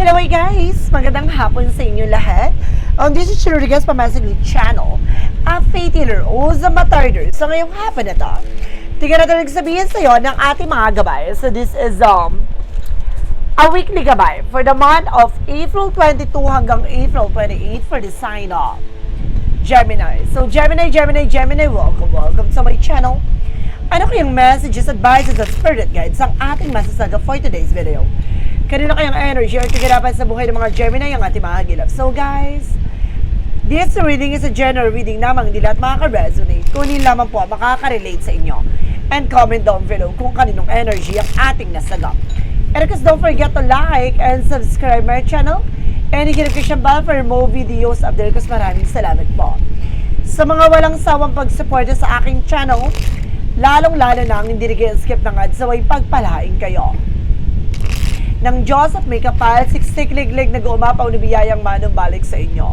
Hello guys! Magandang hapon sa inyo lahat. Um, this is Rodriguez Pamasagli Channel. A faith healer o sa matarder sa ngayong hapon na to. Tingnan natin nagsabihin sa iyo ng ating mga gabay. So this is um, a weekly gabay for the month of April 22 hanggang April 28 for the sign of Gemini. So Gemini, Gemini, Gemini, welcome, welcome to my channel. Ano kayang messages, advices, at spirit guides ang ating masasaga for today's video? Kanina kayang energy or kaganapan sa buhay ng mga Gemini ang ating mga gilap. So guys, this reading is a general reading namang hindi lahat makaka-resonate. Kunin lamang po makaka-relate sa inyo. And comment down below kung kaninong energy ang ating nasagap. And of course, don't forget to like and subscribe my channel. And ko siyang bell for more videos up there. Kasi maraming salamat po. Sa mga walang sawang pagsuporta sa aking channel, lalong-lalo na ang hindi nag-skip ng ads, saway pagpalain kayo ng Diyos at may kapal, siksik-liglig nag-uumapaw na biyayang manong balik sa inyo.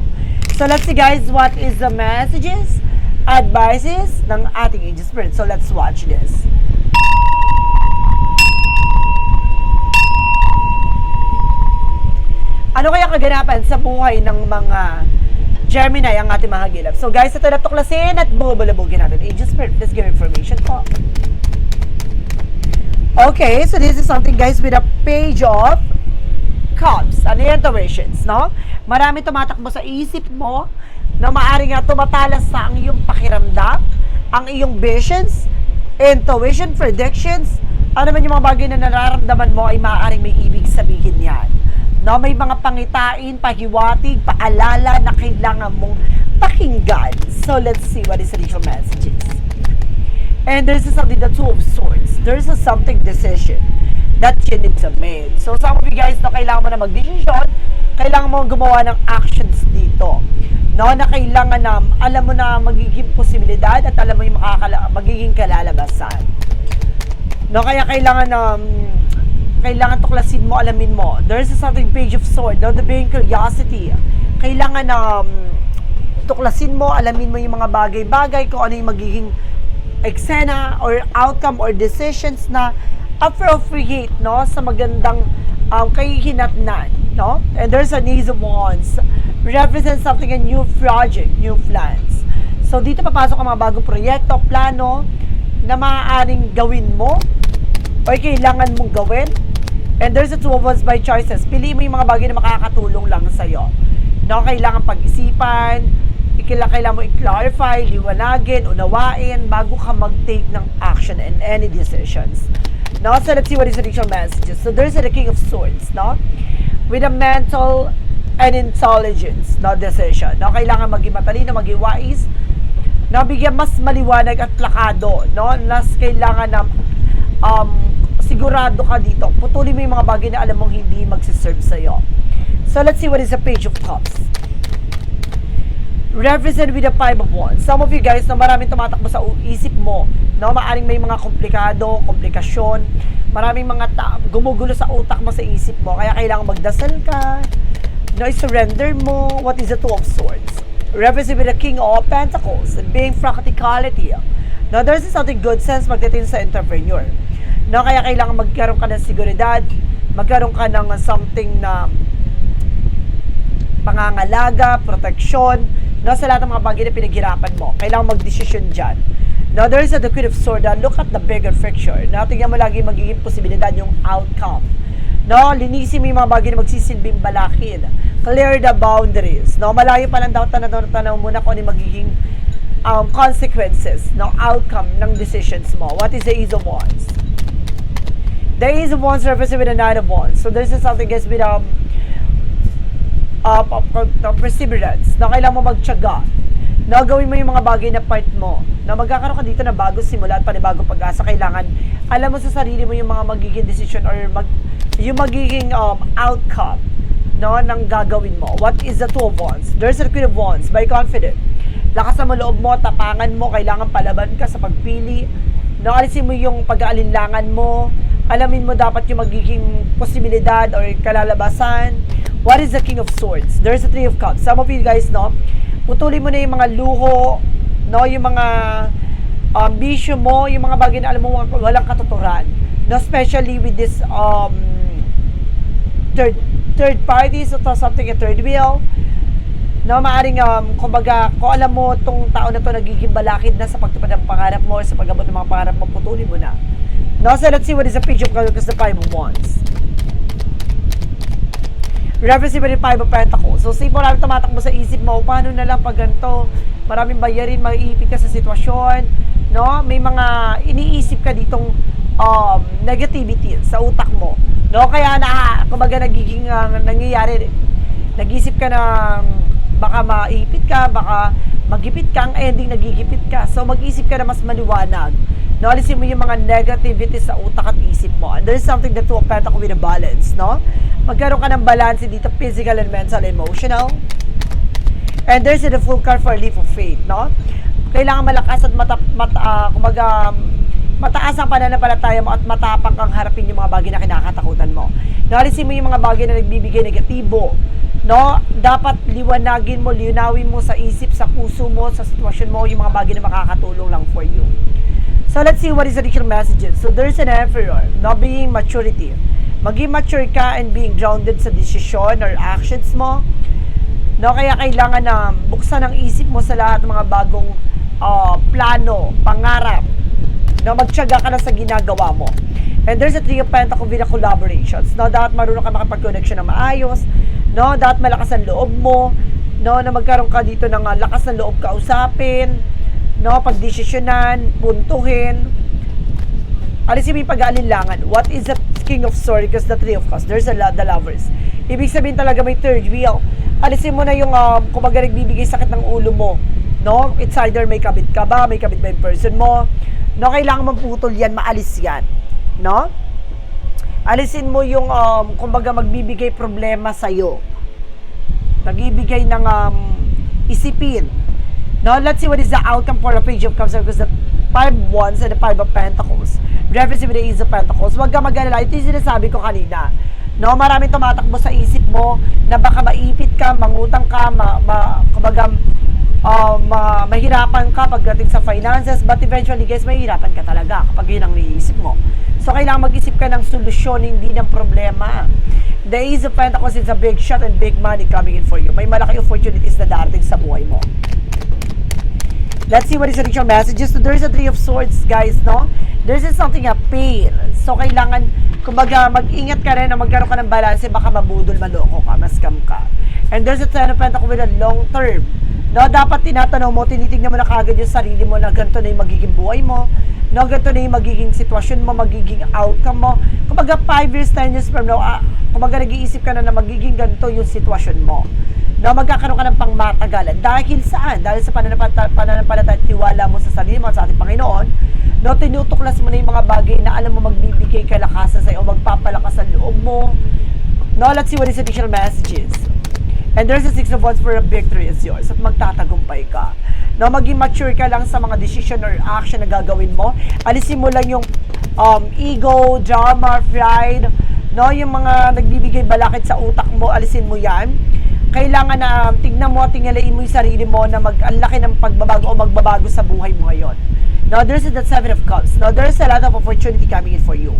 So let's see guys, what is the messages, advices ng ating angel spirit. So let's watch this. Ano kaya kaganapan sa buhay ng mga Gemini ang ating mga gilap? So guys, ito na tuklasin at bubulabugin natin. Angel Spirit, please give information po. Okay, so this is something guys with a page of cups. Ano yung intuitions, no? Marami tumatakbo sa isip mo na maaari nga tumatalas sa ang iyong pakiramdam, ang iyong visions, intuition, predictions, ano man yung mga bagay na nararamdaman mo ay maaaring may ibig sabihin yan. No, may mga pangitain, pahiwatig, paalala na kailangan mong pakinggan. So let's see what is the initial messages. And there's something, the two of swords. There's a something decision that you need to make. So some of you guys, no, kailangan mo na mag-decision, kailangan mo gumawa ng actions dito. No, na kailangan na, alam mo na magiging posibilidad at alam mo yung makakala, magiging kalalabasan. No, kaya kailangan na, um, kailangan tuklasin mo, alamin mo. There's a something page of sword, no, the being curiosity. Kailangan na um, tuklasin mo, alamin mo yung mga bagay-bagay, kung ano yung magiging eksena or outcome or decisions na appropriate no sa magandang um, kahihinatnan no? And there's an ace of wands. Represents something a new project new plans. So dito papasok ang mga bagong proyekto plano na maaaring gawin mo o kailangan mong gawin. And there's a two of wands by choices. Pili mo yung mga bagay na makakatulong lang sa'yo. No kailangan pag-isipan ikila kailangan mo i-clarify, liwanagin, unawain bago ka mag-take ng action and any decisions. No? So let's see what is the initial messages. So there's the King of Swords, no? With a mental and intelligence, no? Decision. No? Kailangan maging matalino, maging wise, no? Bigyan mas maliwanag at plakado, no? Nas kailangan na um, sigurado ka dito. Putulin mo yung mga bagay na alam mong hindi magsiserve sa'yo. So let's see what is the Page of Cups represent with the five of wands. Some of you guys na maraming tumatakbo sa isip mo, no, maaring may mga komplikado, komplikasyon, maraming mga ta- gumugulo sa utak mo sa isip mo, kaya kailangan magdasal ka, no, surrender mo. What is the two of swords? Represent with the king of pentacles being practicality. No, there's something good sense magdating sa entrepreneur. No, kaya kailangan magkaroon ka ng seguridad, magkaroon ka ng something na pangangalaga, proteksyon, no, sa lahat ng mga bagay na pinaghirapan mo. Kailangan mag-desisyon dyan. No, there is a the Queen of Swords. Look at the bigger picture. No, tingnan mo lagi magiging posibilidad yung outcome. No, linisin mo yung mga bagay na magsisilbing balakin. Clear the boundaries. No, malayo pa lang daw tanaw-tanaw muna kung ano magiging um, consequences, no, outcome ng decisions mo. What is the Ace of Wands? The Ace of Wands represents with the Nine of Wands. So there's something guys with um, uh, perseverance, na kailangan mo magtyaga, na gawin mo yung mga bagay na part mo, na magkakaroon ka dito na bago simula at panibagong pag-asa, kailangan alam mo sa sarili mo yung mga magiging decision or mag, yung magiging um, outcome no, ng gagawin mo. What is the two of wands? There's a queen of wands, by confident. Lakas mo loob mo, tapangan mo, kailangan palaban ka sa pagpili. No, alisin mo yung pag-aalinlangan mo, alamin mo dapat yung magiging posibilidad or kalalabasan. What is the King of Swords? There's a Three of Cups. Some of you guys, no, putulin mo na yung mga luho, no, yung mga ambisyon mo, yung mga bagay na alam mo walang katuturan. No, especially with this um, third third party, so something a third wheel. No, maaring um, kumbaga, kung alam mo tong tao na to nagiging balakid na sa pagtupad ng pangarap mo, sa pag-abot ng mga pangarap mo, putulin mo na. No, so let's see what is the page of Calcus, the five of wands. Ba yung Five of Pentacles? So, simple lang tumatakbo sa isip mo, paano na lang pag ganito? Maraming bayarin, maiipit ka sa sitwasyon, no? May mga iniisip ka ditong um, negativity sa utak mo, no? Kaya na, kumbaga nagiging uh, nangyayari, nag-isip ka ng baka maipit ka, baka magipit ka, ang ending nagigipit ka. So, mag-isip ka na mas maliwanag. No, mo yung mga negativity sa utak at isip mo. And there's something that to a pentacle with a balance, no? Magkaroon ka ng balance dito, physical and mental and emotional. And there's the full card for a leap of faith, no? Kailangan malakas at mata, mata, ah, kumbaga, mataas ang pananampalataya mo at matapang kang harapin yung mga bagay na kinakatakutan mo. No, alisin mo yung mga bagay na nagbibigay negatibo. No, dapat liwanagin mo, liunawin mo sa isip, sa puso mo, sa sitwasyon mo, yung mga bagay na makakatulong lang for you. So let's see what is the additional messages. So there's an emperor, no being maturity. Maging mature ka and being grounded sa decision or actions mo. No, kaya kailangan na buksan ang isip mo sa lahat ng mga bagong ah, plano, pangarap. No, magtiyaga ka na sa ginagawa mo. And there's a three of pentacles the collaborations. No, dapat marunong ka makapag-connection ng maayos. No, dapat malakas ang loob mo. No, na magkaroon ka dito ng ah, lakas ng loob kausapin no, pagdesisyonan, puntuhin. Alisin mo yung pag-aalinlangan. What is the King of Swords? Because the Three of Cups. There's a lot, the lovers. Ibig sabihin talaga may third wheel. Alisin mo na yung, um, kumbaga nagbibigay sakit ng ulo mo. No? It's either may kabit ka ba, may kabit ba yung person mo. No, kailangan maputol yan, maalis yan. No? Alisin mo yung, um, kumbaga magbibigay problema sa'yo. Nagbibigay ng um, isipin. Now, let's see what is the outcome for the page of cups because the five wands and the five of pentacles. Reference with the ace of pentacles. Huwag ka mag-alala. Ito yung sinasabi ko kanina. No, maraming tumatakbo sa isip mo na baka maipit ka, mangutang ka, ma, ma, kumbaga, uh, ma, mahirapan ka pagdating sa finances, but eventually, guys, mahirapan ka talaga kapag yun ang niisip mo. So, kailangan mag-isip ka ng solusyon, hindi ng problema. The Ace of Pentacles is a big shot and big money coming in for you. May malaki opportunities na darating sa buhay mo. Let's see what is the additional messages. So there's a three of swords, guys, no? There's is something a pain. So kailangan, kumbaga, mag-ingat ka rin na magkaroon ka ng balance, baka mabudol, maloko ka, maskam ka. And there's a ten of pentacles with a long term. No, dapat tinatanong mo, tinitignan mo na kagad yung sarili mo na ganito na yung magiging buhay mo. No, ganito na yung magiging sitwasyon mo, magiging outcome mo. Kumbaga, 5 years, 10 years from now, ah, kumbaga, nag-iisip ka na na magiging ganito yung sitwasyon mo na magkakaroon ka ng pangmatagalan. Dahil saan? Dahil sa pananampalataya at tiwala mo sa sarili mo sa ating Panginoon, no, tinutuklas mo na yung mga bagay na alam mo magbibigay kalakasan sa'yo magpapalakas ang loob mo. No, let's see what is additional messages. And there's a six of wands for a victory is yours at magtatagumpay ka. No, maging mature ka lang sa mga decision or action na gagawin mo. Alisin mo lang yung um, ego, drama, pride, no, yung mga nagbibigay balakid sa utak mo, alisin mo yan kailangan na um, tignan mo, tingalain mo yung sarili mo na mag, ang laki ng pagbabago o magbabago sa buhay mo ngayon. Now, there's the Seven of Cups. Now, there's a lot of opportunity coming in for you.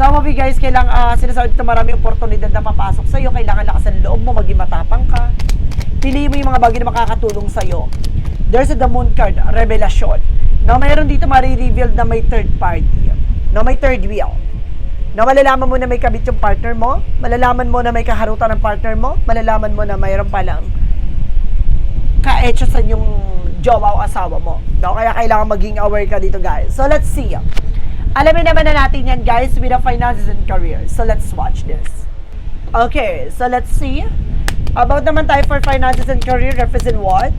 Some of you guys, kailangan, uh, sinasabi dito marami oportunidad na papasok sa'yo. Kailangan lakas ng loob mo, maging matapang ka. Piliin mo yung mga bagay na makakatulong sa'yo. There's the Moon card, Revelation. Now, mayroon dito marireveal na may third party. No, may third wheel na malalaman mo na may kabit yung partner mo, malalaman mo na may kaharutan ng partner mo, malalaman mo na mayroon palang ka-etcho sa yung jowa o asawa mo. No? Kaya kailangan maging aware ka dito, guys. So, let's see. Alamin naman na natin yan, guys, with the finances and career. So, let's watch this. Okay, so let's see. About naman tayo for finances and career, represent what?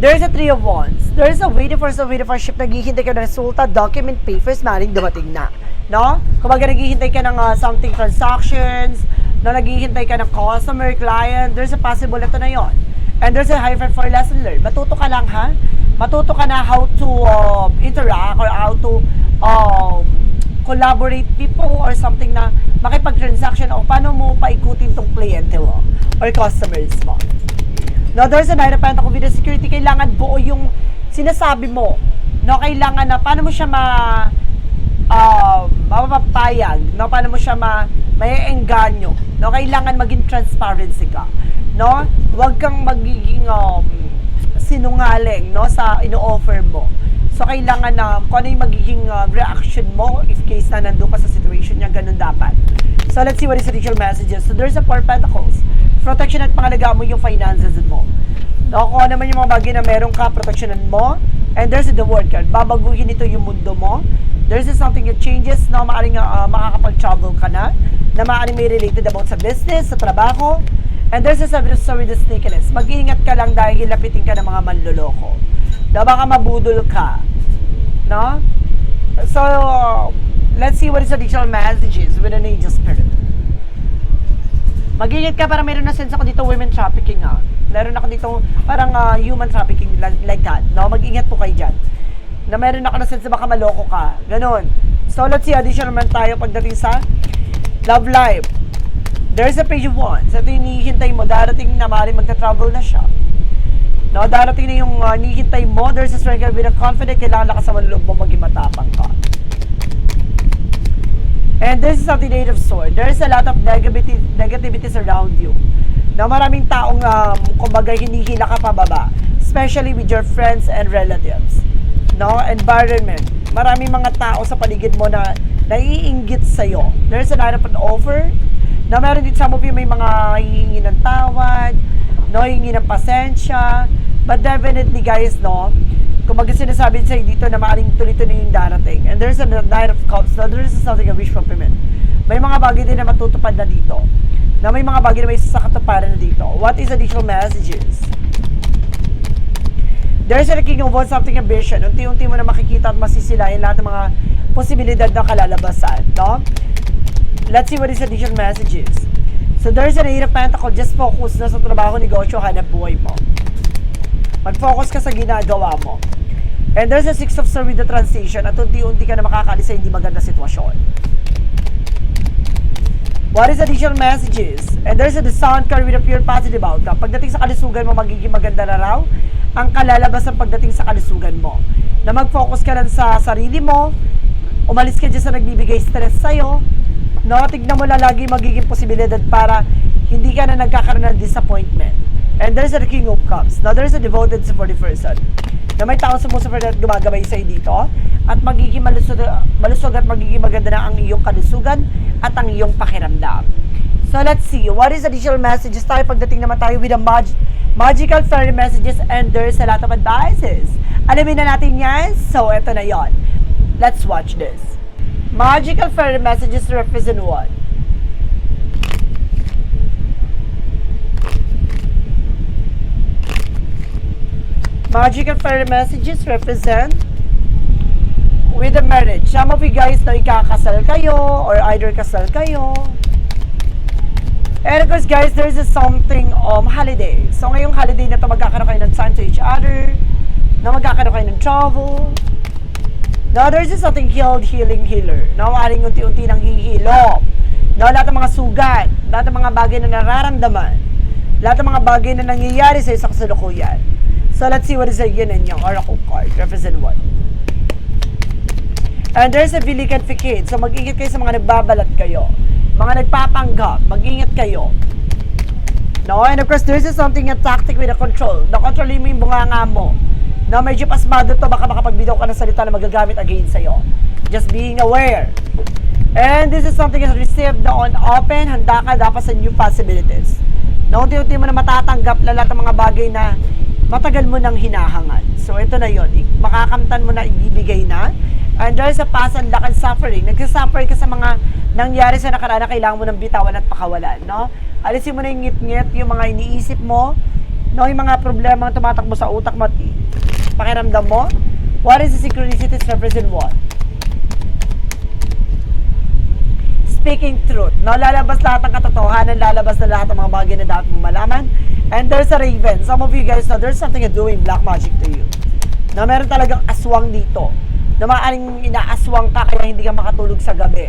There's a three of wands. There's a waiting for a waiting for ship. Naghihintay ka ng resulta, document, papers, maring dumating na. No? Kumbaga naghihintay ka ng uh, something transactions, no, naghihintay ka ng customer, client, there's a possible ito na yon. And there's a high for lesson learned. Matuto ka lang ha? Matuto ka na how to uh, interact or how to um, collaborate people or something na makipag-transaction o paano mo paikutin tong kliyente mo or customers mo. No, there's a Pentacles with the security. Kailangan buo yung sinasabi mo. No, kailangan na, paano mo siya ma uh, mapapayag, no? Paano mo siya ma may engganyo, no? Kailangan maging transparency ka, no? Huwag kang magiging um, sinungaling, no? Sa ino-offer mo. So, kailangan na kung ano yung magiging uh, reaction mo if case na nandun ka sa situation niya, ganun dapat. So, let's see what is the initial messages. So, there's a four pentacles. Protection at pangalaga mo yung finances mo. No, kung ano naman yung mga bagay na meron ka, proteksyonan mo. And there's the word card. Babaguhin ito yung mundo mo. There's something that changes na maaaring uh, makakapag-travel ka na. Na maaaring may related about sa business, sa trabaho. And there's a sa with the sneakiness. Mag-ingat ka lang dahil lapitin ka ng mga manloloko. Na baka mabudol ka. No? So, let's see what is the additional messages with an angel spirit. Mag-ingat ka para meron na sense ako dito women trafficking ha. Meron ako dito parang ah, human trafficking like, that. No, mag-ingat po kayo dyan. Na meron ako na sense baka maloko ka. Ganon. So let's see, additional naman tayo pagdating sa love life. There's a page of wands. Ito yung hinihintay mo. Darating na maaaring magta-travel na siya. No, darating na yung uh, hinihintay mo. There's a strength with a confident. Kailangan lakas sa manloob mo maging matapang ka. And this is something eight of sword. There's a lot of negativity, negativities around you. Na maraming taong um, kumbaga hinihila ka pababa. Especially with your friends and relatives. No? Environment. Maraming mga tao sa paligid mo na naiinggit sa'yo. There's a lot of an offer. Na meron din some of you may mga hihingi ng tawad. No? Hihingi ng pasensya. But definitely guys, no? kumbaga sinasabi sa'yo dito na maaaring tuloy-tuloy yung darating. And there's a Knight of Cups, so there's something a wish fulfillment. May mga bagay din na matutupad na dito. Na may mga bagay na may sasakatuparan na dito. What is additional messages? There's a king of wands, something ambition. Unti-unti mo na makikita at masisilayan lahat ng mga posibilidad na kalalabasan. No? Let's see what is additional messages. So there's an eight of pentacle, just focus na sa trabaho, negosyo, hanap buhay mo. Mag-focus ka sa ginagawa mo. And there's a six of with the transition at unti-unti ka na makakalis sa hindi maganda sitwasyon. What is additional messages? And there's a sound card with a pure positive outcome. Pagdating sa kalusugan mo, magiging maganda na raw ang kalalabasan pagdating sa kalusugan mo. Na mag-focus ka lang sa sarili mo, umalis ka dyan sa nagbibigay stress sa'yo, no? Tignan mo na lagi magiging posibilidad para hindi ka na nagkakaroon ng disappointment. And there's a King of Cups. Now, there's a devoted for the person na may tao sumusunod at gumagabay sa'yo dito at magiging malusog, malusog at magiging maganda na ang iyong kalusugan at ang iyong pakiramdam. So let's see, what is additional messages tayo pagdating naman tayo with the mag- magical fairy messages and there's a lot of advices. Alamin na natin yan, so eto na yon. Let's watch this. Magical fairy messages represent what? Magical fairy messages represent with the marriage. Some of you guys na ikakasal kayo or either kasal kayo. And of course guys, there's a something um, holiday. So ngayong holiday na to magkakaroon kayo ng time to each other, na magkakaroon kayo ng travel. Now there's just something healed, healing, healer. Now aring unti-unti nang hihilo. Now lahat ng mga sugat, lahat ng mga bagay na nararamdaman, lahat ng mga bagay na nangyayari sa isang kasalukuyan. So let's see what is a yin and yang oracle card. Represent what? And there's a Vilican Ficade. So mag-ingat kayo sa mga nagbabalat kayo. Mga nagpapanggap. Mag-ingat kayo. No? And of course, there's a something a tactic with a control. Na-control mo yung bunganga mo. Na medyo pasmado to, baka makapagbitaw ka ng salita na magagamit against sa'yo. Just being aware. And this is something is received on open, handa ka dapat sa new possibilities. Na unti-unti mo na matatanggap na lahat ng mga bagay na matagal mo nang hinahangal. So ito na yon, makakamtan mo na ibibigay na. And there's a past and lack and suffering. Nagsasuffer ka sa mga nangyari sa nakaraan na kailangan mo ng bitawan at pakawalan, no? Alisin mo na yung ngit-ngit, yung mga iniisip mo, no? Yung mga problema na tumatakbo sa utak mo at pakiramdam mo. What is the synchronicities represent what? speaking truth. No, lalabas lahat ng katotohanan, lalabas na lahat ng mga bagay na dapat mong malaman. And there's a raven. Some of you guys know there's something doing black magic to you. Na meron talagang aswang dito. Na maaaring inaaswang ka kaya hindi ka makatulog sa gabi.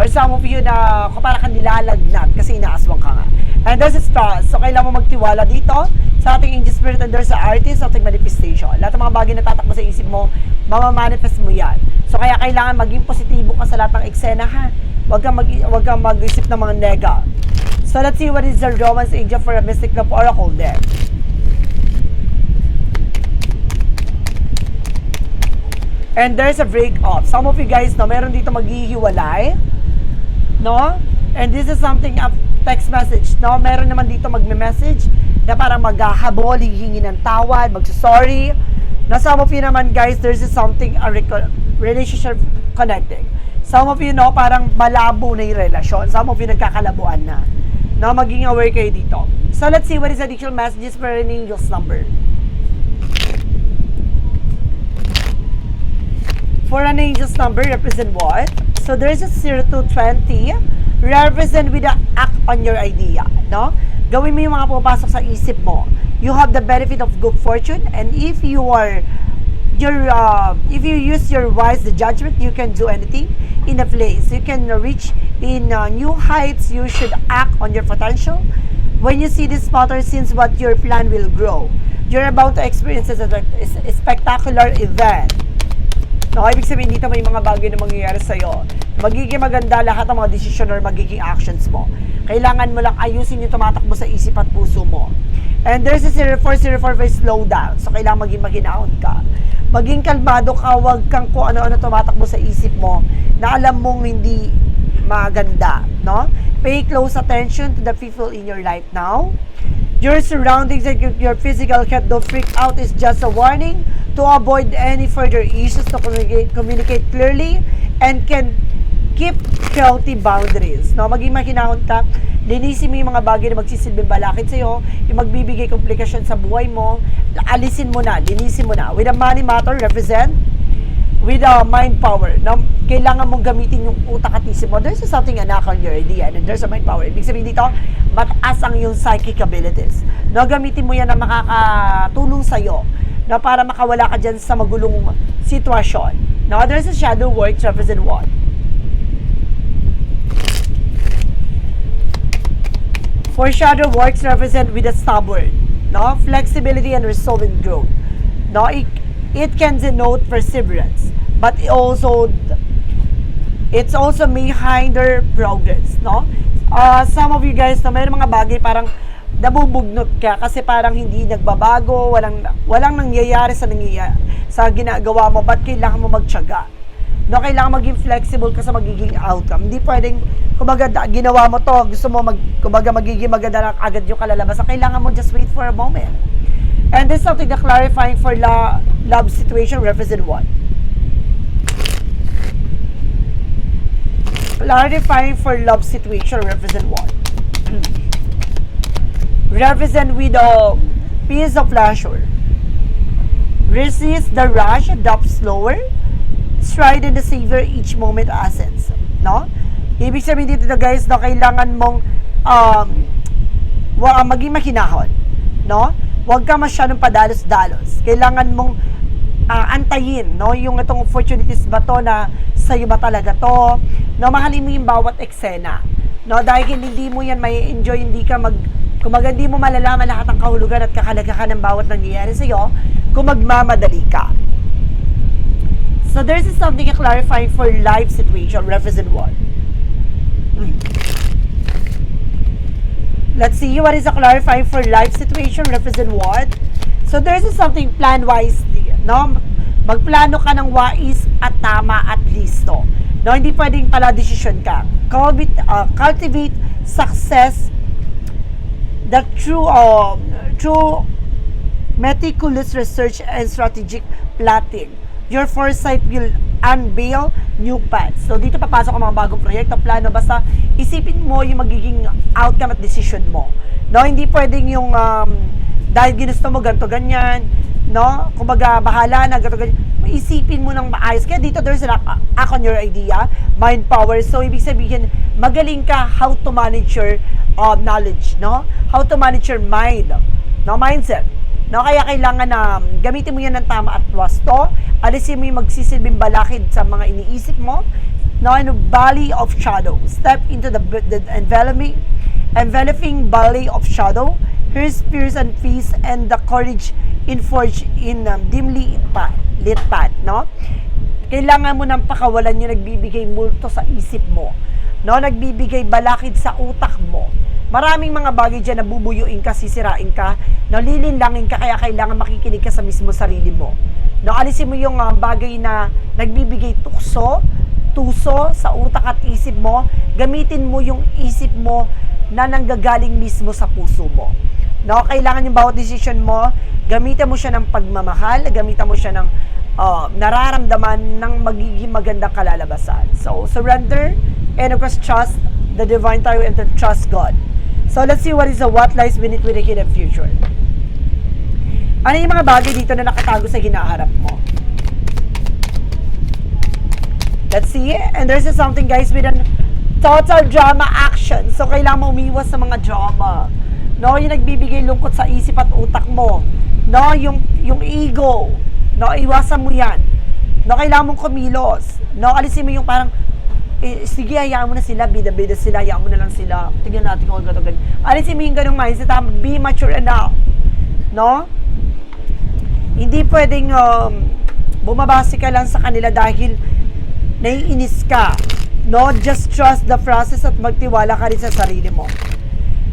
Or some of you na para kang nilalagnat kasi inaaswang ka nga. And there's a star. So kailangan mo magtiwala dito sa ating angel spirit and there's sa artist, sa ating manifestation. Lahat ng mga bagay na tatakbo sa isip mo, mamamanifest mo yan. So kaya kailangan maging positibo ka sa lahat ng eksena ha. Huwag kang, mag, huwag kang mag-isip ng mga nega. So let's see what is the romance angel for a mystic love oracle there. And there's a break-up. Some of you guys, no, meron dito maghihiwalay. No? And this is something of text message, no? Meron naman dito magme-message na parang maghahabol, hihingi ng tawad, magsasorry. Na some of you naman, guys, there's is something, a relationship connecting. Some of you, no, parang malabo na yung relasyon. Some of you nagkakalabuan na. No, maging aware kayo dito. So, let's see what is additional messages for an angel's number. For an angel's number, represent what? So there's a 0 to 20, represent with the act on your idea, no? Gawin mo yung mga pumapasok sa isip mo. You have the benefit of good fortune, and if you are, your, uh, if you use your wise judgment, you can do anything in a place. You can reach in uh, new heights. You should act on your potential. When you see this pattern, since what your plan will grow, you're about to experience a spectacular event. No, ibig sabihin dito may mga bagay na mangyayari sa'yo. Magiging maganda lahat ng mga desisyon or magiging actions mo. Kailangan mo lang ayusin yung tumatakbo sa isip at puso mo. And there's a 0404 for slow down. So, kailangan maging maginahon ka. Maging kalmado ka, wag kang kung ano-ano tumatakbo sa isip mo na alam mong hindi maganda, no? Pay close attention to the people in your life now. Your surroundings and your- physical health don't freak out is just a warning to avoid any further issues to communicate, communicate clearly and can keep healthy boundaries. No, maging makinahon ka, linisin mo yung mga bagay na magsisilbing balakid sa'yo, yung magbibigay komplikasyon sa buhay mo, alisin mo na, linisin mo na. With a money matter, represent with a mind power, na kailangan mong gamitin yung utak at isip mo. There's something anak on your idea and there's a mind power. Ibig sabihin dito, mataas ang yung psychic abilities. No, gamitin mo yan na makakatulong sa'yo na para makawala ka dyan sa magulong sitwasyon. No, there's a shadow work represent what? For shadow works represent with a stubborn, no? Flexibility and resolving growth. No, it, it can denote perseverance, but it also it's also may hinder progress, no? Uh, some of you guys, no, may mga bagay parang nabubugnot ka kasi parang hindi nagbabago, walang walang nangyayari sa nangyayari sa ginagawa mo, but kailangan mo magtiyaga. No, kailangan maging flexible ka sa magiging outcome. Hindi pwedeng, kumbaga, ginawa mo to, gusto mo, mag, kumbaga, magiging maganda na agad yung kalalabasan. Kailangan mo just wait for a moment. And this is something na clarifying for la, love situation represent what? Clarifying for love situation represent what? represent with a piece of pleasure. Resist the rush, adopt slower, stride and savor each moment essence. No? Ibig sabihin dito guys, no, kailangan mong um, wa, maging makinahon. No? Huwag ka masyadong padalos-dalos. Kailangan mong ah, antayin, no? Yung itong opportunities ba to na sa'yo ba talaga to? No, mahalin mo yung bawat eksena. No, dahil hindi mo yan may enjoy, hindi ka mag kumaga hindi mo malalaman lahat ng kahulugan at kakalagahan ng bawat nangyayari sa'yo kung magmamadali ka. So there's something clarifying for life situation, represent what? Hmm. Let's see what is a clarifying for life situation, represent what? So there's something plan wisely, no? Magplano ka ng wais at tama at listo. No, hindi pwedeng pala decision ka. Cultivate, uh, cultivate success the true um, true meticulous research and strategic plotting. Your foresight will unveil new paths. So, dito papasok ang mga bagong proyekto, plano, basta isipin mo yung magiging outcome at decision mo. No, hindi pwedeng yung um, dahil ginusto mo ganto ganyan, no? Kumbaga, bahala na, ganto ganyan. Isipin mo ng maayos. Kaya dito, there's an act on your idea, mind power. So, ibig sabihin, magaling ka how to manage your uh, knowledge, no? How to manage your mind, no? Mindset. No, kaya kailangan na um, gamitin mo yan ng tama at wasto. Alisin mo yung magsisilbing balakid sa mga iniisip mo. No, ano, valley of shadow. Step into the, the enveloping, enveloping valley of shadow. her spears and feast and the courage in forge in um, dimly pa, lit path, no? Kailangan mo ng pakawalan yung nagbibigay multo sa isip mo, no? Nagbibigay balakid sa utak mo. Maraming mga bagay dyan na bubuyuin ka, sisirain ka, no? Lilinlangin ka, kaya kailangan makikinig ka sa mismo sarili mo. No, alisin mo yung ah, bagay na nagbibigay tukso, tuso sa utak at isip mo, gamitin mo yung isip mo na nanggagaling mismo sa puso mo. No, kailangan yung bawat decision mo, gamitin mo siya ng pagmamahal, gamitin mo siya ng uh, nararamdaman ng magiging magandang kalalabasan. So, surrender and of course, trust the divine tayo and trust God. So, let's see what is the what lies beneath with the hidden future. Ano yung mga bagay dito na nakatago sa hinaharap mo? Let's see. And there's something guys with an total drama action. So, kailangan mo umiwas sa mga drama. No, yung nagbibigay lungkot sa isip at utak mo. No, yung, yung ego. No, iwasan mo yan. No, kailangan mong kumilos. No, alisin mo yung parang, eh, sige, hayaan mo na sila, bida-bida sila, hayaan mo na lang sila. Tingnan natin kung ano ganito. Alisin mo yung ganong mindset, ha? be mature enough. No? Hindi pwedeng um, bumabase ka lang sa kanila dahil naiinis ka. No, just trust the process at magtiwala ka rin sa sarili mo.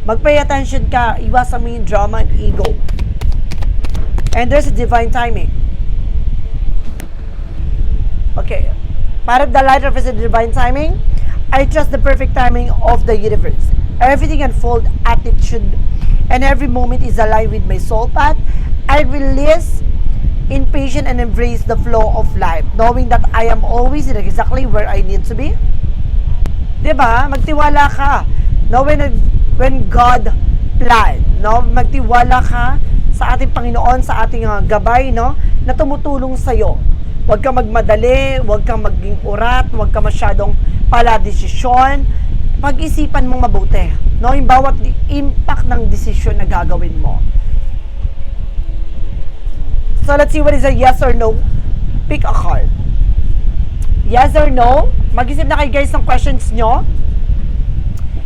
Mag-pay attention ka, iwasan mo yung drama and ego. And there's a divine timing. Okay. Part of the light a divine timing. I trust the perfect timing of the universe. Everything unfold at it should and every moment is aligned with my soul path. I release impatient and embrace the flow of life, knowing that I am always exactly where I need to be. ba? Magtiwala ka. No, when, when God plan, no? Magtiwala ka sa ating Panginoon, sa ating uh, gabay, no? Na tumutulong sa iyo. Huwag kang magmadali, huwag kang maging urat, huwag kang masyadong pala desisyon. Pag-isipan mong mabuti, no? Yung bawat impact ng desisyon na gagawin mo. So let's see what is a yes or no. Pick a card. Yes or no? Mag-isip na kayo guys ng questions nyo.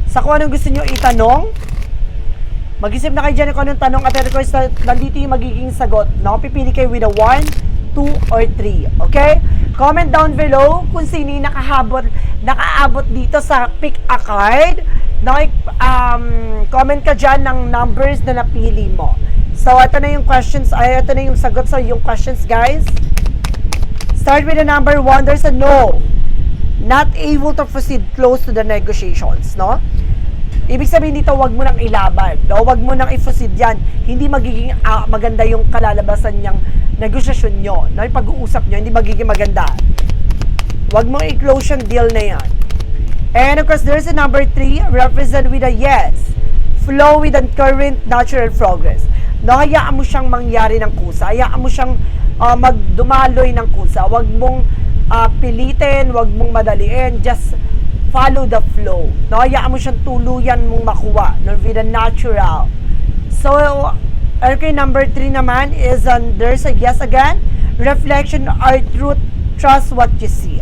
Sa kung anong gusto nyo itanong. Mag-isip na kayo dyan kung anong tanong at request na nandito yung magiging sagot. No? Pipili kayo with a 1, 2, or 3. Okay? Comment down below kung sino yung nakahabot, nakaabot dito sa pick a card. No? Um, comment ka dyan ng numbers na napili mo. So, ito na yung questions, ay, ito na yung sagot sa yung questions, guys. Start with the number one. There's a no. Not able to proceed close to the negotiations, no? Ibig sabihin dito, wag mo nang ilaban. No? Wag mo nang i-proceed yan. Hindi magiging ah, maganda yung kalalabasan niyang negosasyon nyo. Yung pag-uusap nyo, hindi magiging maganda. Wag mo i-close yung deal na yan. And of course, there's a number three, represent with a yes. Flow with the current natural progress. No, hayaan mo siyang mangyari ng kusa. Hayaan mo siyang ah, magdumaloy ng kusa. Wag mong ah, pilitin, wag mong madaliin. Just follow the flow. No, hayaan mo siyang tuluyan mong makuha. No, with the natural. So, okay, number three naman is um, there's a yes again. Reflection or truth, trust what you see.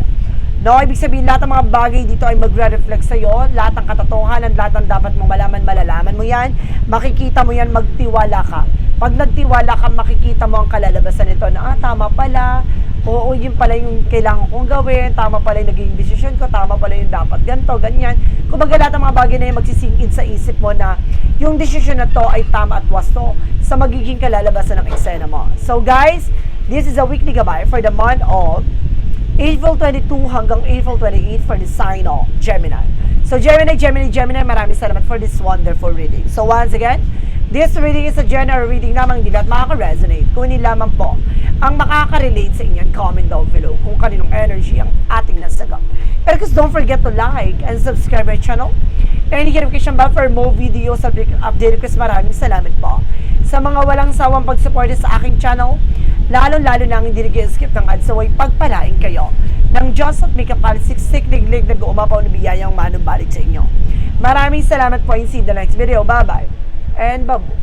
No, ibig sabihin lahat ng mga bagay dito ay magre-reflect sa iyo, lahat ng katotohanan, lahat ng dapat mong malaman, malalaman mo 'yan. Makikita mo 'yan, magtiwala ka. Pag nagtiwala ka, makikita mo ang kalalabasan nito na ah, tama pala. Oo, yun pala yung kailangan kong gawin. Tama pala yung naging desisyon ko. Tama pala yung dapat ganito, ganyan. Kumbaga lahat ng mga bagay na yung magsisingin sa isip mo na yung desisyon na to ay tama at wasto sa magiging kalalabasan ng eksena mo. So guys, this is a weekly gabay for the month of April 22 hanggang April 28 for the sign of Gemini. So Gemini, Gemini, Gemini, maraming salamat for this wonderful reading. So once again, this reading is a general reading lamang hindi lahat makaka-resonate. Kung hindi lamang po ang makaka-relate sa inyo, comment down below kung kaninong energy ang ating nasagap. And because don't forget to like and subscribe my channel. And hit notification bell for more videos update ko. Maraming salamat po sa mga walang sawang pagsuporta sa aking channel lalo-lalo na ang hindi nag-skip ng ads so ay pagpalain kayo ng Diyos at may kapalisiksik liglig na guumapaw na biyayang manubalik sa inyo. Maraming salamat po and see the next video. Bye-bye and babu.